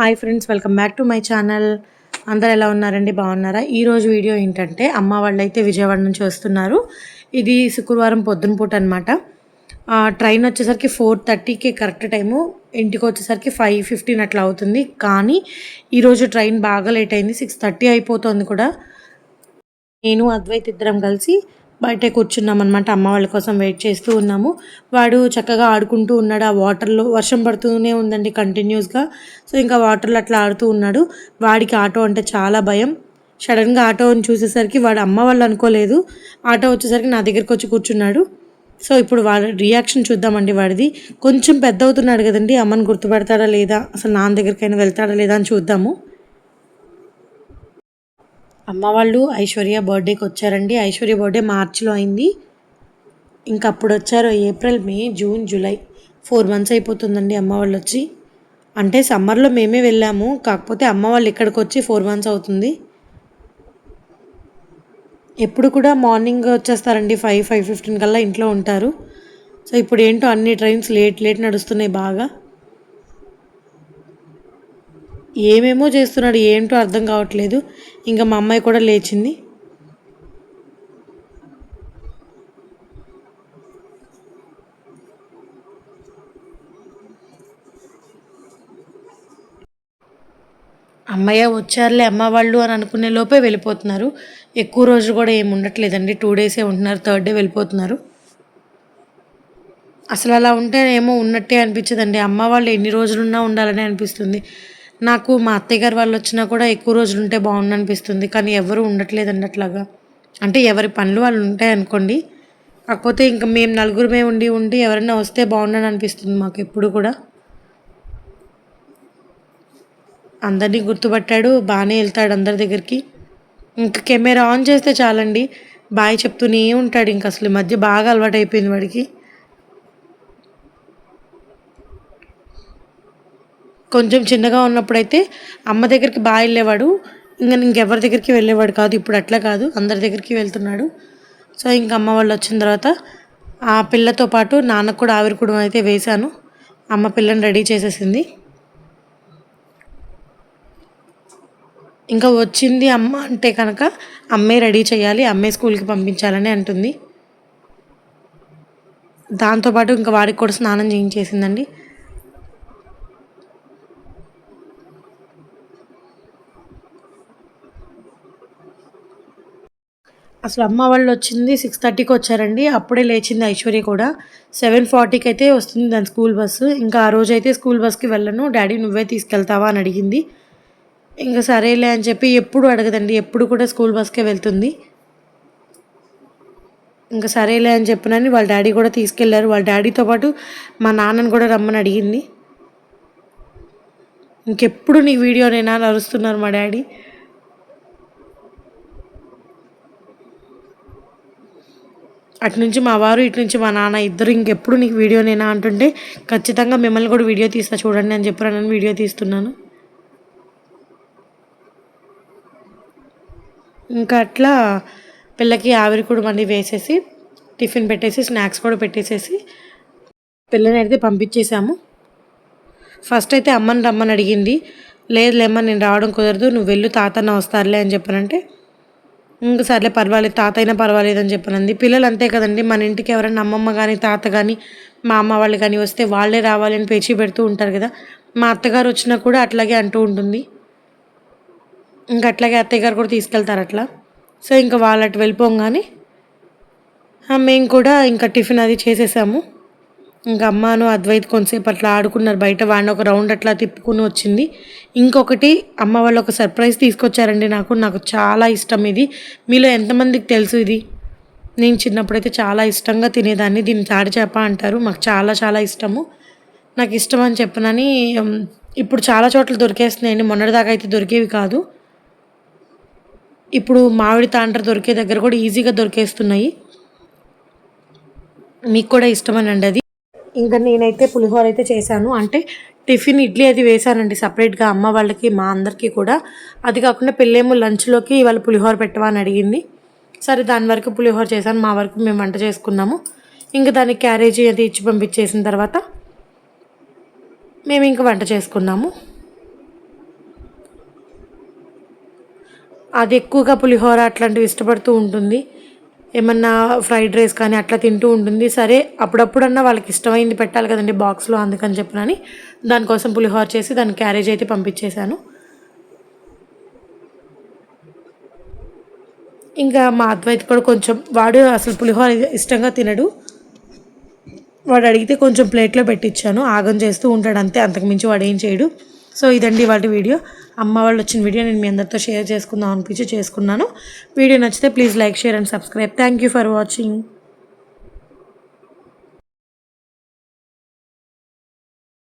Hi friends welcome back to my channel అందరు ఎలా ఉన్నారండి? బాగున్నారా? ఈరోజు వీడియో ఏంటంటే అమ్మ వాళ్ళు అయితే విజయవాడ నుంచి వస్తున్నారు. ఇది శుక్రవారం పొద్దున పూట అనమాట ట్రైన్ వచ్చేసరికి ఫోర్ థర్టీకి కరెక్ట్ టైము. ఇంటికి వచ్చేసరికి ఫైవ్ ఫిఫ్టీన్ అట్లా అవుతుంది. కానీ ఈరోజు ట్రైన్ బాగా లేట్ అయింది. సిక్స్ థర్టీ అయిపోతుంది కూడా. నేను అద్వైత్ ఇద్దరం కలిసి బయటే కూర్చున్నాం అనమాట అమ్మ వాళ్ళ కోసం వెయిట్ చేస్తూ ఉన్నాము. వాడు చక్కగా ఆడుకుంటూ ఉన్నాడు. ఆ వాటర్లో వర్షం పడుతూనే ఉందండి కంటిన్యూస్గా. సో ఇంకా వాటర్లో అట్లా ఆడుతూ ఉన్నాడు. వాడికి ఆటో అంటే చాలా భయం. సడన్గా ఆటోని చూసేసరికి వాడు అమ్మ వాళ్ళు అనుకోలేదు. ఆటో వచ్చేసరికి నా దగ్గరికి వచ్చి కూర్చున్నాడు. సో ఇప్పుడు వాడి రియాక్షన్ చూద్దామండి వాడిది. కొంచెం పెద్ద అవుతున్నాడు కదండి. అమ్మని గుర్తుపెడతాడా లేదా? అసలు నాన్న దగ్గరికైనా వెళ్తాడా లేదా అని చూద్దాము. అమ్మ వాళ్ళు ఐశ్వర్య బర్త్డేకి వచ్చారండి. ఐశ్వర్య బర్త్డే మార్చిలో అయింది. ఇంకా అప్పుడు వచ్చారు April May June July. Four months అయిపోతుందండి అమ్మ వాళ్ళు వచ్చి. అంటే సమ్మర్లో మేమే వెళ్ళాము. కాకపోతే అమ్మ వాళ్ళు ఇక్కడికి వచ్చి ఫోర్ మంత్స్ అవుతుంది. ఎప్పుడు కూడా మార్నింగ్ వచ్చేస్తారండి. ఫైవ్ ఫైవ్ ఫిఫ్టీన్ కల్లా ఇంట్లో ఉంటారు. సో ఇప్పుడు ఏంటో అన్ని ట్రైన్స్ లేట్ లేట్ నడుస్తున్నాయి బాగా. ఏమేమో చేస్తున్నాడు ఏంటో అర్థం కావట్లేదు. ఇంకా మా అమ్మాయి కూడా లేచింది. అమ్మయ్య వచ్చారులే అమ్మ వాళ్ళు అని అనుకునే లోపే వెళ్ళిపోతున్నారు. ఎక్కువ రోజు కూడా ఏమి ఉండట్లేదండి. టూ డేసే ఉంటున్నారు థర్డ్ డే వెళ్ళిపోతున్నారు. అసలు అలా ఉంటే ఏమో ఉన్నట్టే అనిపించదండి. అమ్మ వాళ్ళు ఎన్ని రోజులున్నా ఉండాలని అనిపిస్తుంది. నాకు మా అత్తయ్య గారు వాళ్ళు వచ్చినా కూడా ఎక్కువ రోజులు ఉంటే బాగుండు అనిపిస్తుంది కానీ ఎవరు ఉండట్లేదండి అట్లాగా అంటే ఎవరి పనులు వాళ్ళు ఉంటాయి అనుకోండి. కాకపోతే ఇంకా మేము నలుగురమే ఉండి ఉండి ఎవరైనా వస్తే బాగుండని అనిపిస్తుంది మాకు ఎప్పుడు కూడా. అందరినీ గుర్తుపట్టాడు బాగానే వెళ్తాడు అందరి దగ్గరికి. ఇంకా కెమెరా ఆన్ చేస్తే చాలండి. బాయ్ చెప్తూనే ఉంటాడు ఇంక అసలు ఈ మధ్య బాగా అలవాటు అయిపోయింది వాడికి. కొంచెం చిన్నగా ఉన్నప్పుడైతే అమ్మ దగ్గరికి బాగా వెళ్ళేవాడు. ఇంకా ఇంకెవరి దగ్గరికి వెళ్ళేవాడు కాదు. ఇప్పుడు అట్లా కాదు. అందరి దగ్గరికి వెళ్తున్నాడు. సో ఇంకా అమ్మ వాళ్ళు వచ్చిన తర్వాత ఆ పిల్లతో పాటు నాన్నకు కూడా ఆవిరి కుడుము అయితే వేశాను. అమ్మ పిల్లని రెడీ చేసేసింది. ఇంకా వచ్చింది అమ్మ అంటే కనుక అమ్మే రెడీ చేయాలి. అమ్మే స్కూల్కి పంపించాలని అంటుంది. దాంతోపాటు ఇంకా వాడికి కూడా స్నానం చేయించేసిందండి. అసలు అమ్మ వాళ్ళు వచ్చింది సిక్స్ థర్టీకి వచ్చారండి. అప్పుడే లేచింది ఐశ్వర్య కూడా. సెవెన్ ఫార్టీకి అయితే వస్తుంది దాని స్కూల్ బస్సు ఇంకా ఆ రోజు అయితే స్కూల్ బస్కి వెళ్ళను. డాడీ నువ్వే తీసుకెళ్తావా? అని అడిగింది. ఇంకా సరేలే అని చెప్పి ఎప్పుడు అడగదండి. ఎప్పుడు కూడా స్కూల్ బస్కే వెళ్తుంది. ఇంకా సరేలే అని చెప్పినని వాళ్ళ డాడీ కూడా తీసుకెళ్ళారు. వాళ్ళ డాడీతో పాటు మా నాన్నని కూడా రమ్మని అడిగింది. ఇంకెప్పుడు నీ వీడియో నేను అరుస్తున్నారు మా డాడీ. అటు నుంచి మా వారు ఇటు నుంచి మా నాన్న ఇద్దరు ఇంకెప్పుడు నీకు వీడియో నేనా అంటుంటే ఖచ్చితంగా మిమ్మల్ని కూడా వీడియో తీస్తా చూడండి అని చెప్పారు వీడియో తీస్తున్నాను. ఇంకా అట్లా పిల్లకి ఆవిరి కూడా మళ్ళీ వేసేసి టిఫిన్ పెట్టేసి స్నాక్స్ కూడా పెట్టేసేసి పిల్లని అయితే పంపించేసాము ఫస్ట్ అయితే అమ్మని రమ్మని అడిగింది. లేదులేమ్మా నేను రావడం కుదరదు నువ్వు వెళ్ళు తాతన్న వస్తారులే అని చెప్పానంటే ఇంకా సర్లే పర్వాలేదు తాత అయినా పర్వాలేదు అని చెప్పనంది. పిల్లలు అంతే కదండి మన ఇంటికి ఎవరైనా అమ్మమ్మ కానీ తాత కానీ మా అమ్మ వాళ్ళు కానీ వస్తే వాళ్ళే రావాలని పేచీ పెడుతూ ఉంటారు కదా. మా అత్తగారు వచ్చినా కూడా అట్లాగే అంటూ ఉంటుంది. ఇంకా అట్లాగే అత్తయ్య గారు కూడా తీసుకెళ్తారు అట్లా. సో ఇంకా వాళ్ళు అటు వెళ్ళిపోగానే మేము కూడా ఇంకా టిఫిన్ అది చేసేసాము. ఇంకా అమ్మాను అద్వైత్ కొంతసేపు అట్లా ఆడుకున్నారు. బయట వాడిని ఒక రౌండ్ అట్లా తిప్పుకుని వచ్చింది. ఇంకొకటి అమ్మ వాళ్ళు ఒక సర్ప్రైజ్ తీసుకొచ్చారండి నాకు. నాకు చాలా ఇష్టం ఇది. మీలో ఎంతమందికి తెలుసు ఇది? నేను చిన్నప్పుడైతే చాలా ఇష్టంగా తినేదాన్ని. దీన్ని తాడి చేప అంటారు. మాకు చాలా చాలా ఇష్టము. నాకు ఇష్టం అని చెప్పనని ఇప్పుడు చాలా చోట్ల దొరికేస్తున్నాయండి. మొన్నటిదాకా అయితే దొరికేవి కాదు. ఇప్పుడు మామిడి తాండ్ర దొరికే దగ్గర కూడా ఈజీగా దొరికేస్తున్నాయి. మీకు కూడా ఇష్టమనండి అది. ఇంకా నేనైతే పులిహోర అయితే చేశాను. అంటే టిఫిన్ ఇడ్లీ అది వేశానండి సపరేట్గా. అమ్మ వాళ్ళకి మా అందరికీ కూడా. అది కాకుండా పెళ్ళేమో లంచ్లోకి వాళ్ళు పులిహోర పెట్టవా అని అడిగింది. సరే దాని వరకు పులిహోర చేశాను. మా వరకు మేము వంట చేసుకున్నాము. ఇంకా దానికి క్యారేజీ అది ఇచ్చి పంపించేసిన తర్వాత మేము ఇంకా వంట చేసుకున్నాము. అది ఎక్కువగా పులిహోర అట్లాంటివి ఇష్టపడుతూ ఉంటుంది. ఏమన్నా ఫ్రైడ్ రైస్ కానీ అట్లా తింటూ ఉంటుంది. సరే అప్పుడప్పుడన్నా వాళ్ళకి ఇష్టమైంది పెట్టాలి కదండి బాక్స్లో అందుకని చెప్పినని దానికోసం పులిహోర చేసి దాని క్యారేజ్ అయితే పంపించేశాను. ఇంకా మా అద్వైత్ కూడా కొంచెం వాడు అసలు పులిహోర ఇష్టంగా తినడు. వాడు అడిగితే కొంచెం ప్లేట్లో పెట్టించాను ఆగం చేస్తూ ఉంటాడు అంతే అంతకుమించి వాడు ఏం చేయడు. సో ఇదండి వాటి వీడియో. అమ్మ వాళ్ళు వచ్చిన వీడియో నేను మీ అందరితో షేర్ చేసుకుందాం అనిపించి చేసుకున్నాను. వీడియో నచ్చితే please like share and subscribe. Thank you for watching